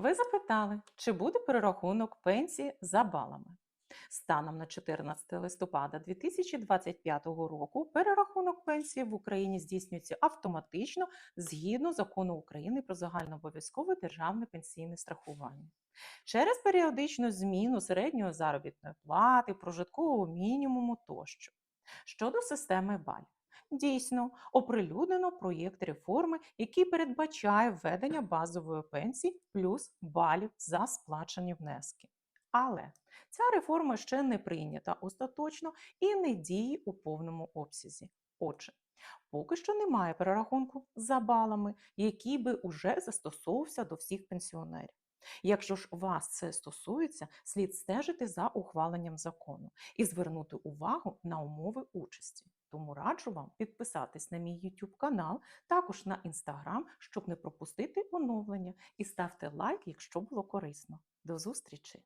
Ви запитали, чи буде перерахунок пенсії за балами. Станом на 14 листопада 2025 року перерахунок пенсії в Україні здійснюється автоматично згідно закону України про загальнообов'язкове державне пенсійне страхування. Через періодичну зміну середньої заробітної плати, прожиткового мінімуму тощо. Щодо системи балів. Дійсно, оприлюднено проєкт реформи, який передбачає введення базової пенсії плюс балів за сплачені внески. Але ця реформа ще не прийнята остаточно і не діє у повному обсязі. Отже, поки що немає перерахунку за балами, який би уже застосовувався до всіх пенсіонерів. Якщо ж вас це стосується, слід стежити за ухваленням закону і звернути увагу на умови участі. Тому раджу вам підписатись на мій YouTube канал, також на Instagram, щоб не пропустити оновлення, і ставте лайк, якщо було корисно. До зустрічі!